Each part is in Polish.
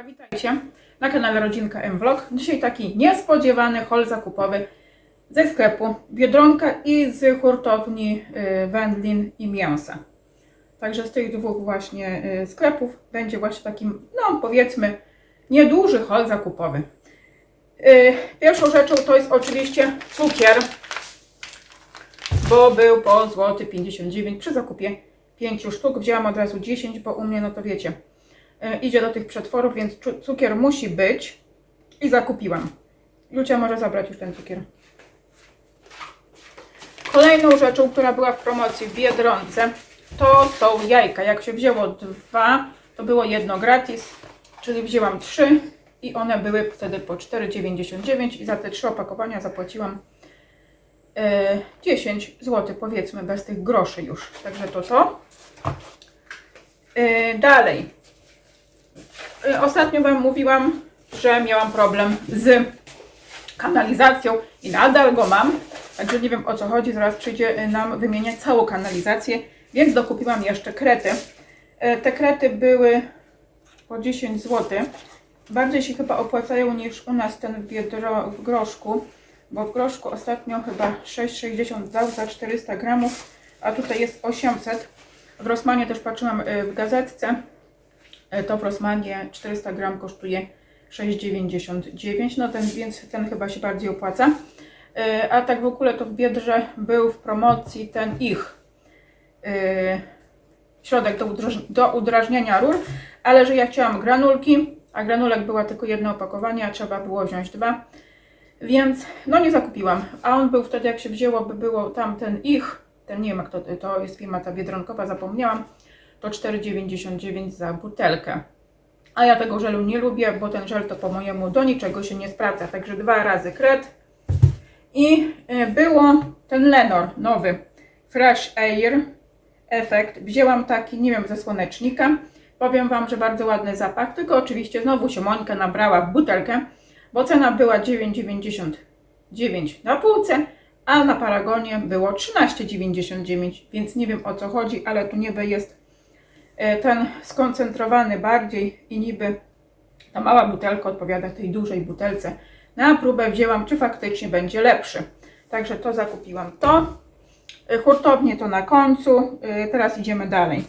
Witajcie na kanale Rodzinka M Vlog. Dzisiaj taki niespodziewany haul zakupowy ze sklepu Biedronka i z hurtowni y, wędlin i mięsa. Także z tych dwóch właśnie y, sklepów będzie właśnie takim, no powiedzmy, nieduży haul zakupowy. Y, Pierwszą rzeczą to jest oczywiście cukier, bo był po złoty 59 przy zakupie 5 sztuk. Wzięłam od razu 10, bo u mnie, no to wiecie, idzie do tych przetworów, więc cu- cukier musi być i zakupiłam. Lucia może zabrać już ten cukier. Kolejną rzeczą, która była w promocji w Biedronce, to są jajka. Jak się wzięło dwa, to było jedno gratis, czyli wzięłam trzy i one były wtedy po 4,99 i za te trzy opakowania zapłaciłam e, 10 zł, powiedzmy, bez tych groszy już. Także to to. E, dalej. E, Ostatnio Wam mówiłam, że miałam problem z kanalizacją i nadal go mam. Także nie wiem o co chodzi, zaraz przyjdzie e, nam wymieniać całą kanalizację, więc dokupiłam jeszcze krety. E, Te krety były po 10 zł. Bardziej się chyba opłacają niż u nas ten biedro, w groszku, bo w groszku ostatnio chyba 6,60 dał za 400 gramów, a tutaj jest 800. W Rosmanie też patrzyłam w gazetce, e, to w Rosmanie 400 gram kosztuje 6,99, no ten, więc ten chyba się bardziej opłaca. E, A tak w ogóle to w Biedrze był w promocji ten ich e, środek do udrażniania rur, ale że ja chciałam granulki, a granulek była tylko jedno opakowanie, a trzeba było wziąć dwa, więc no nie zakupiłam. A on był wtedy, jak się wzięło, by było tam ten ich, ten nie wiem jak to, to jest firma ta biedronkowa, zapomniałam, to 4,99 za butelkę. A ja tego żelu nie lubię, bo ten żel to po mojemu do niczego się nie sprawdza. Także dwa razy kret. I y, było ten Lenor nowy Fresh Air Effect. Wzięłam taki, nie wiem, ze słonecznika. Powiem Wam, że bardzo ładny zapach, tylko oczywiście znowu się Monika nabrała w butelkę, bo cena była 9,99 na półce, a na Paragonie było 13,99, więc nie wiem o co chodzi, ale tu niby jest e, ten skoncentrowany bardziej i niby ta mała butelka odpowiada tej dużej butelce. Na próbę wzięłam, czy faktycznie będzie lepszy. Także to zakupiłam to. E, Hurtownie to na końcu. E, Teraz idziemy dalej.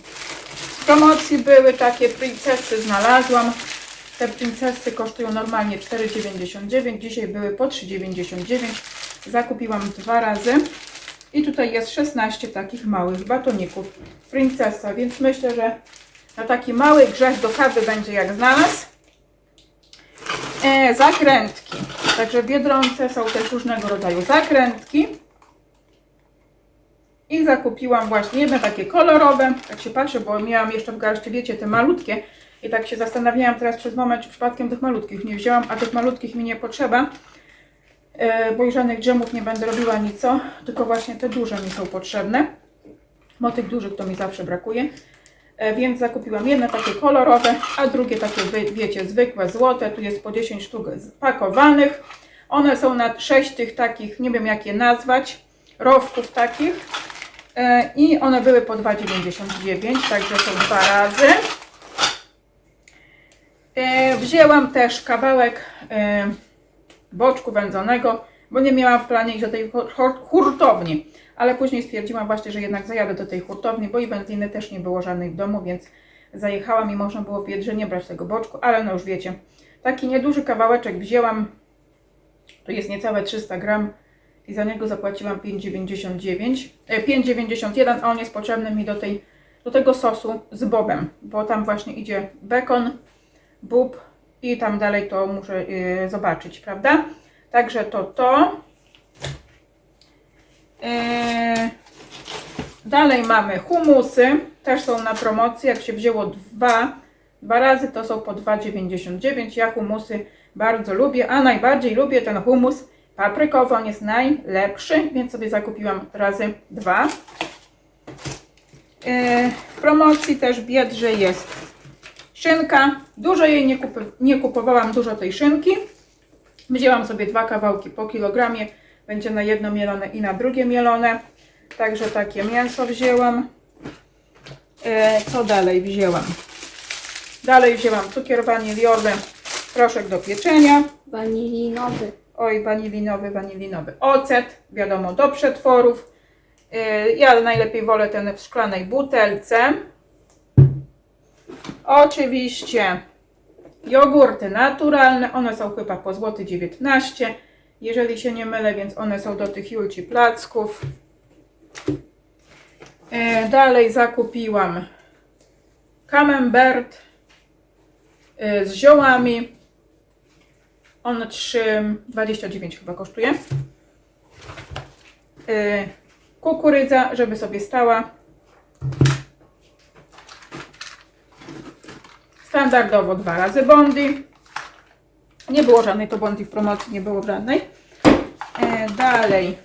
W promocji były takie princesy, znalazłam. Te princesy kosztują normalnie 4,99. Dzisiaj były po 3,99. Zakupiłam dwa razy. I tutaj jest 16 takich małych batoników princesa, więc myślę, że na taki mały grzech do kawy będzie jak znalazł. E, zakrętki. Także w Biedronce są też różnego rodzaju zakrętki. I zakupiłam właśnie jedne takie kolorowe. Tak się patrzę, bo miałam jeszcze w garści, wiecie, te malutkie. I tak się zastanawiałam teraz przez moment, czy przypadkiem tych malutkich nie wzięłam, a tych malutkich mi nie potrzeba. E, bo i żadnych dżemów nie będę robiła nic, tylko właśnie te duże mi są potrzebne. Bo tych dużych to mi zawsze brakuje. E, Więc zakupiłam jedne takie kolorowe, a drugie takie, wiecie, zwykłe, złote. Tu jest po 10 sztuk spakowanych. One są na 6 tych takich, nie wiem jak je nazwać, rowków takich. E, I one były po 2,99, także są dwa razy. Wzięłam też kawałek boczku wędzonego, bo nie miałam w planie iść do tej hur- hur- hurtowni. Ale później stwierdziłam właśnie, że jednak zajadę do tej hurtowni, bo i wędliny też nie było żadnej w domu, więc zajechałam i można było w nie brać tego boczku, ale no już wiecie. Taki nieduży kawałeczek wzięłam, to jest niecałe 300 gram i za niego zapłaciłam 5,99, e, 5,91, a on jest potrzebny mi do, tej, do tego sosu z bobem, bo tam właśnie idzie bekon, bób i tam dalej to muszę y, zobaczyć, prawda? Także to to. E, dalej mamy humusy, też są na promocji, jak się wzięło dwa, dwa razy to są po 2,99. Ja humusy bardzo lubię, a najbardziej lubię ten humus paprykowy, on jest najlepszy, więc sobie zakupiłam razy dwa. E, W promocji też Biedrze jest szynka. Dużo jej nie, kup nie kupowałam, dużo tej szynki. Wzięłam sobie dwa kawałki po kilogramie. Będzie na jedno mielone i na drugie mielone. Także takie mięso wzięłam. E, co dalej wzięłam? Dalej wzięłam cukier waniliowy, proszek do pieczenia. Wanilinowy. Oj, wanilinowy, wanilinowy. Ocet, wiadomo, do przetworów. Yy, Ja najlepiej wolę ten w szklanej butelce. Oczywiście jogurty naturalne. One są chyba po złoty 19. Jeżeli się nie mylę, więc one są do tych Julci placków. Yy, Dalej zakupiłam camembert yy, z ziołami. On 3,29 chyba kosztuje. Yy, kukurydza, żeby sobie stała. Standardowo dwa razy bondi. Nie było żadnej to bondi w promocji, nie było żadnej. Yy, dalej.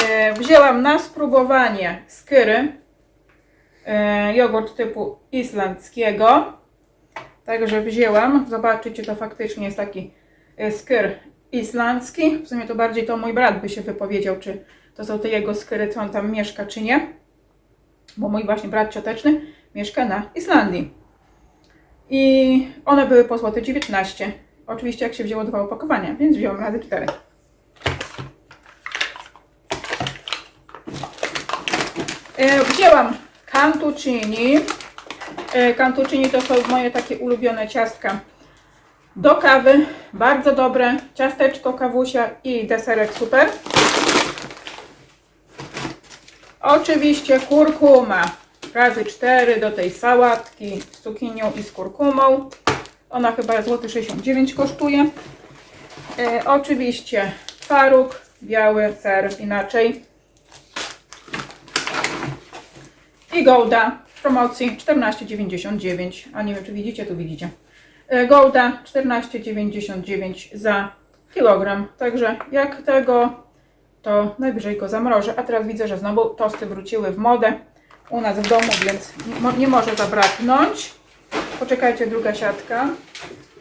Yy, wzięłam na spróbowanie skyry. Yy, jogurt typu islandzkiego. Także wzięłam. Zobaczycie, to faktycznie jest taki e, skyr islandzki. W sumie to bardziej to mój brat by się wypowiedział, czy to są te jego skyry, co on tam mieszka, czy nie. Bo mój właśnie brat cioteczny mieszka na Islandii. I one były po złote 19. Oczywiście jak się wzięło dwa opakowania, więc wziąłem razy 4. Wzięłam cantuccini. E, Cantuccini to są moje takie ulubione ciastka do kawy. Bardzo dobre. Ciasteczko, kawusia i deserek super. Oczywiście kurkuma. Razy 4 do tej sałatki z cukinią i z kurkumą. Ona chyba złoty 69 kosztuje. E, oczywiście twaróg, biały ser inaczej. I Golda w promocji 14,99. A nie wiem, czy widzicie, tu widzicie. E, Golda 14,99 za kilogram. Także jak tego, to najwyżej go zamrożę. A teraz widzę, że znowu tosty wróciły w modę u nas w domu, więc nie, mo- nie może zabraknąć. Poczekajcie, druga siatka.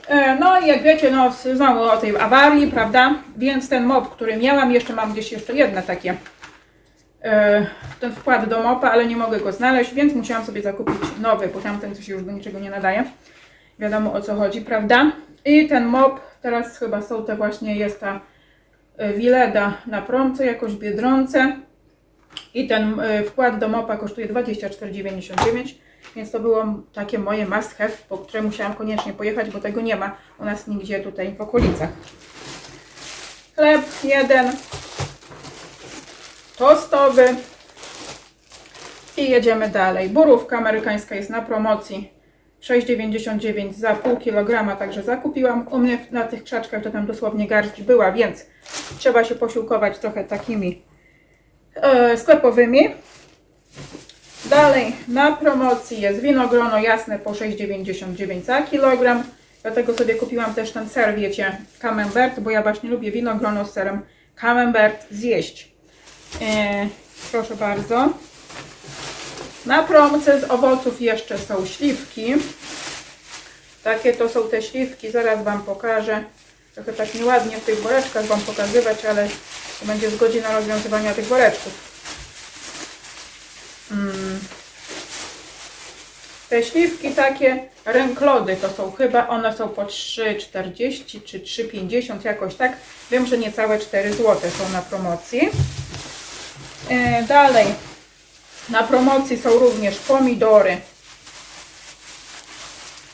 E, No i jak wiecie, no znowu o tej awarii, prawda? Więc ten mop, który miałam, jeszcze mam gdzieś jeszcze jedne takie e, ten wkład do mopa, ale nie mogę go znaleźć, więc musiałam sobie zakupić nowy, bo tamten coś już do niczego nie nadaje. Wiadomo o co chodzi, prawda? I ten mop, teraz chyba są te właśnie, jest ta Wileda na promce, jakoś Biedronce. I ten e, wkład do mopa kosztuje 24,99, więc to było takie moje must have, po które musiałam koniecznie pojechać, bo tego nie ma u nas nigdzie tutaj w okolicach. Chleb jeden, tostowy. I jedziemy dalej. Borówka amerykańska jest na promocji. 6,99 za pół kilograma, także zakupiłam. U mnie na tych krzaczkach to tam dosłownie garść była, więc trzeba się posiłkować trochę takimi e, sklepowymi. Dalej na promocji jest winogrono jasne po 6,99 za kilogram. Dlatego sobie kupiłam też ten ser, wiecie, camembert, bo ja właśnie lubię winogrono z serem camembert zjeść. E, proszę bardzo. Na promce z owoców jeszcze są śliwki. Takie to są te śliwki, zaraz Wam pokażę. Trochę tak nieładnie w tych woreczkach Wam pokazywać, ale to będzie z godzina rozwiązywania tych woreczków. Mm. Te śliwki takie, ręklody to są chyba, one są po 3,40 czy 3,50 jakoś tak. Wiem, że niecałe 4 zł są na promocji. E, Dalej, na promocji są również pomidory.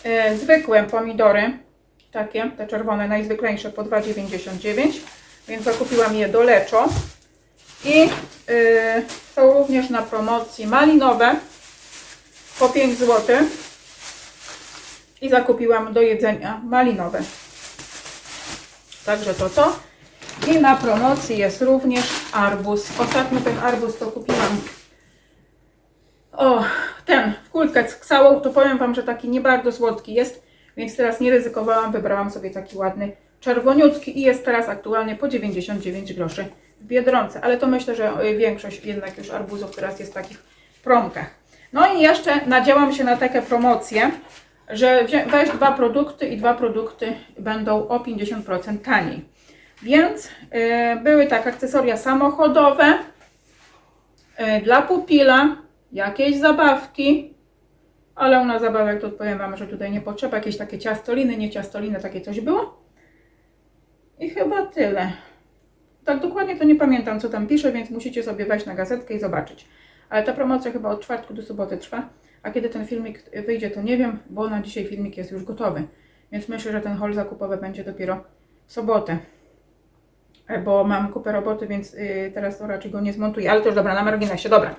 E, Zwykłe pomidory, takie, te czerwone, najzwyklejsze po 2,99, więc zakupiłam je do leczo. I e, są również na promocji malinowe po 5 zł. I zakupiłam do jedzenia malinowe. Także to to. I na promocji jest również arbuz. Ostatnio ten arbuz to kupiłam. O, ten w kulkę z ksałą, to powiem Wam, że taki nie bardzo słodki jest, więc teraz nie ryzykowałam, wybrałam sobie taki ładny czerwoniutki i jest teraz aktualnie po 99 groszy w Biedronce, ale to myślę, że y, większość jednak już arbuzów teraz jest w takich promkach. No i jeszcze nadziałam się na takie promocje, że weź dwa produkty i dwa produkty będą o 50% taniej. Więc y, były tak akcesoria samochodowe, y, dla pupila, jakieś zabawki Ale u nas zabawek to powiem Wam, że tutaj nie potrzeba. Jakieś takie ciastoliny, nie ciastoliny, takie coś było. I chyba tyle. Tak dokładnie to nie pamiętam, co tam pisze, więc musicie sobie wejść na gazetkę i zobaczyć. Ale ta promocja chyba od czwartku do soboty trwa. A kiedy ten filmik wyjdzie, to nie wiem, bo na dzisiaj filmik jest już gotowy. Więc myślę, że ten haul zakupowy będzie dopiero w sobotę. Bo mam kupę roboty, więc y, teraz to raczej go nie zmontuję. Ale to już dobra, na marginesie, dobra.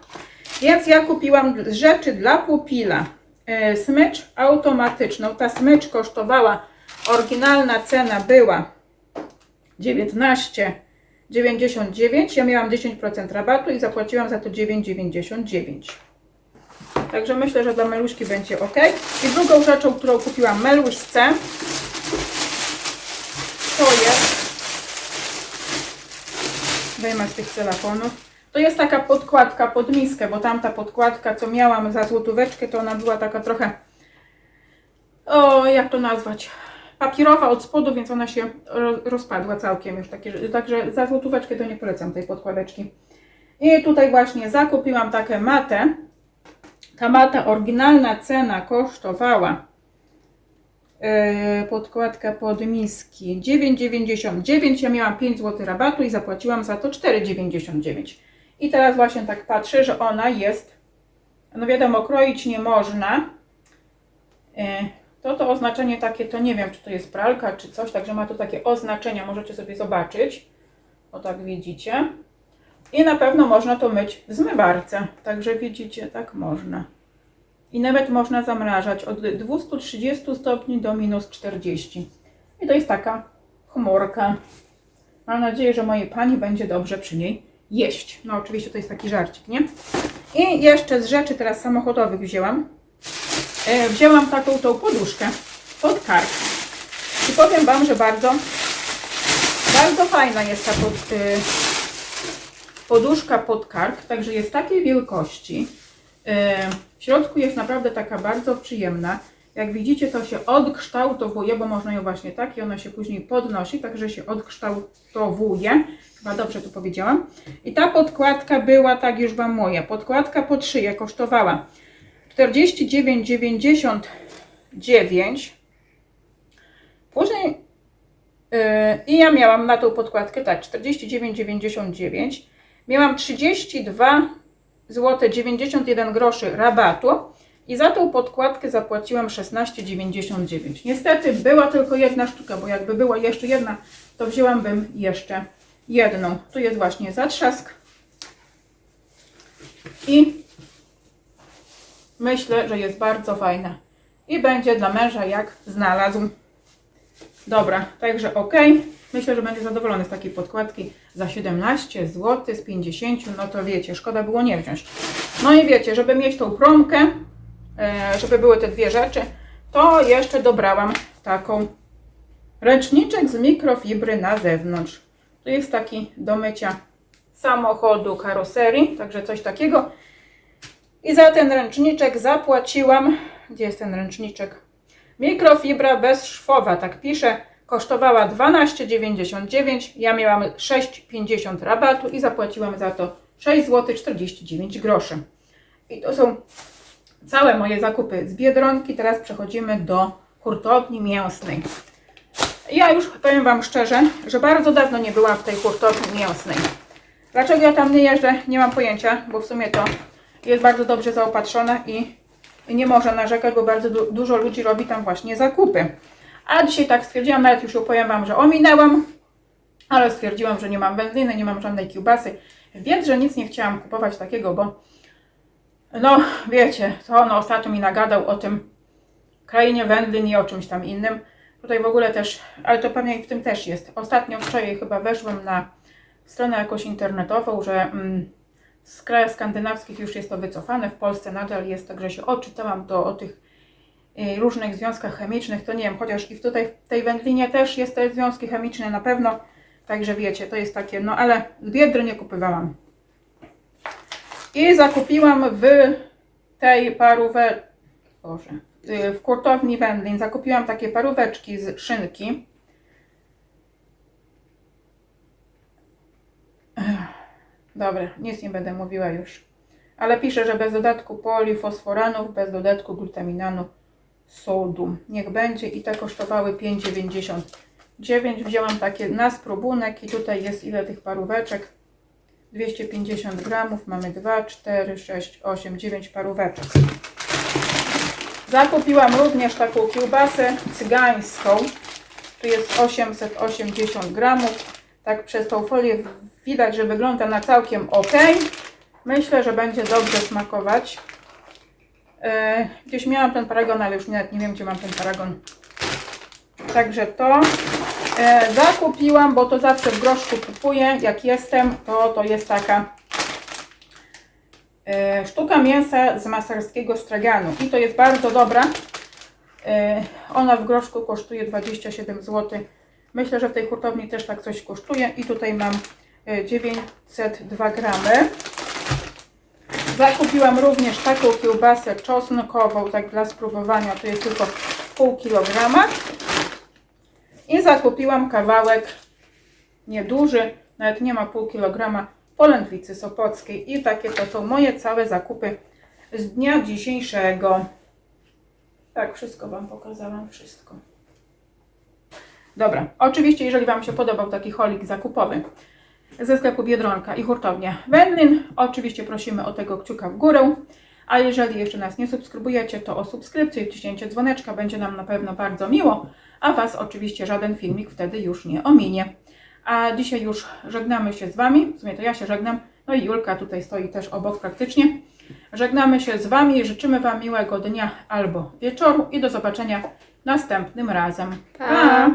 Więc ja kupiłam rzeczy dla pupila. E, Smycz automatyczną. Ta smycz kosztowała, oryginalna cena była 19,99. Ja miałam 10% rabatu i zapłaciłam za to 9,99. Także myślę, że dla Meluśki będzie ok. I drugą rzeczą, którą kupiłam Meluśce, to jest wyjmę z tych telefonów. To jest taka podkładka pod miskę, bo tamta podkładka, co miałam za złotóweczkę, to ona była taka trochę, o jak to nazwać, papierowa od spodu, więc ona się ro- rozpadła całkiem już. Takie, że- także za złotóweczkę to nie polecam tej podkładeczki. I tutaj właśnie zakupiłam taką matę. Ta mata, oryginalna cena kosztowała podkładka pod miski 9,99. Ja miałam 5 zł rabatu i zapłaciłam za to 4,99. I teraz właśnie tak patrzę, że ona jest, no wiadomo, kroić nie można. Yy, To to oznaczenie takie, to nie wiem, czy to jest pralka, czy coś, także ma tu takie oznaczenia, możecie sobie zobaczyć. O tak widzicie. I na pewno można to myć w zmywarce. Także widzicie, tak można. I nawet można zamrażać od 230 stopni do minus 40. I to jest taka chmurka. Mam nadzieję, że mojej pani będzie dobrze przy niej jeść. No oczywiście to jest taki żarcik, nie? I jeszcze z rzeczy teraz samochodowych wzięłam. E, wzięłam taką tą poduszkę pod kark. I powiem Wam, że bardzo, bardzo fajna jest ta pod, y, poduszka pod kark. Także jest takiej wielkości. E, W środku jest naprawdę taka bardzo przyjemna. Jak widzicie, to się odkształtowuje, bo można ją właśnie tak i ona się później podnosi, także się odkształtowuje. Chyba dobrze tu powiedziałam. I ta podkładka była, tak już Wam moja, podkładka pod szyję kosztowała 49,99. Później yy, i ja miałam na tą podkładkę tak 49,99. Miałam 32 zł 91 groszy rabatu i za tą podkładkę zapłaciłam 16,99. Niestety była tylko jedna sztuka, bo jakby była jeszcze jedna, to wzięłambym jeszcze jedną. Tu jest właśnie zatrzask i myślę, że jest bardzo fajna i będzie dla męża jak znalazł. Dobra, także ok. Myślę, że będzie zadowolony z takiej podkładki za 17 zł z 50, no to wiecie, szkoda było nie wziąć. No i wiecie, żeby mieć tą promkę, e, żeby były te dwie rzeczy, to jeszcze dobrałam taką ręczniczek z mikrofibry na zewnątrz. To jest taki do mycia samochodu, karoserii, także coś takiego. I za ten ręczniczek zapłaciłam, gdzie jest ten ręczniczek? Mikrofibra bezszwowa, tak pisze, kosztowała 12,99. Ja miałam 6,50 rabatu i zapłaciłam za to 6 zł 49 groszy. I to są całe moje zakupy z Biedronki. Teraz przechodzimy do hurtowni mięsnej. Ja już powiem Wam szczerze, że bardzo dawno nie byłam w tej hurtowni mięsnej. Dlaczego ja tam nie jeżdżę, nie mam pojęcia, bo w sumie to jest bardzo dobrze zaopatrzona i i nie można narzekać, bo bardzo du dużo ludzi robi tam właśnie zakupy. A dzisiaj tak stwierdziłam, nawet już opowiem Wam, że ominęłam, ale stwierdziłam, że nie mam wędliny, nie mam żadnej kiełbasy. W Biedrze nic nie chciałam kupować takiego, bo no wiecie, to on ostatnio mi nagadał o tym krainie wędlin i o czymś tam innym. Tutaj w ogóle też, ale to pewnie w tym też jest. Ostatnio wczoraj chyba weszłam na stronę jakąś internetową, że mm, z krajów skandynawskich już jest to wycofane, w Polsce nadal jest, także się odczytałam to o tych różnych związkach chemicznych, to nie wiem, chociaż i tutaj w tej wędlinie też jest te związki chemiczne na pewno, także wiecie, to jest takie, no ale Biedry nie kupywałam. I zakupiłam w tej parówce, Boże, y, w kurtowni wędlin zakupiłam takie paróweczki z szynki. Dobra, nic nie będę mówiła już. ale pisze, że bez dodatku polifosforanów, bez dodatku glutaminanu, sodu. Niech będzie i te kosztowały 5,99. Wzięłam takie na spróbunek i tutaj jest ile tych paróweczek. 250 gramów, mamy 2, 4, 6, 8, 9 paróweczek. Zakupiłam również taką kiełbasę cygańską. Tu jest 880 gramów. Tak przez tą folię widać, że wygląda na całkiem ok. Myślę, że będzie dobrze smakować. E, Gdzieś miałam ten paragon, ale już nie, wiem, gdzie mam ten paragon. Także to e, zakupiłam, bo to zawsze w groszku kupuję. Jak jestem, to to jest taka e, sztuka mięsa z maserskiego straganu. I to jest bardzo dobra. Ona w groszku kosztuje 27 zł. Myślę, że w tej hurtowni też tak coś kosztuje. I tutaj mam e, 902 gramy. Zakupiłam również taką kiełbasę czosnkową, tak dla spróbowania, to jest tylko pół kilograma. I zakupiłam kawałek nieduży, nawet nie ma pół kilograma, polędwicy sopockiej. I takie to są moje całe zakupy z dnia dzisiejszego. Tak, wszystko Wam pokazałam, wszystko. Dobra, oczywiście jeżeli Wam się podobał taki holik zakupowy, ze sklepu Biedronka i hurtownia Wendlin. Oczywiście prosimy o tego kciuka w górę. A jeżeli jeszcze nas nie subskrybujecie, to o subskrypcję i wciśnięcie dzwoneczka będzie nam na pewno bardzo miło, a Was oczywiście żaden filmik wtedy już nie ominie. A dzisiaj już żegnamy się z Wami, w sumie to ja się żegnam, no i Julka tutaj stoi też obok praktycznie. Żegnamy się z Wami, życzymy Wam miłego dnia albo wieczoru i do zobaczenia następnym razem. Pa. pa.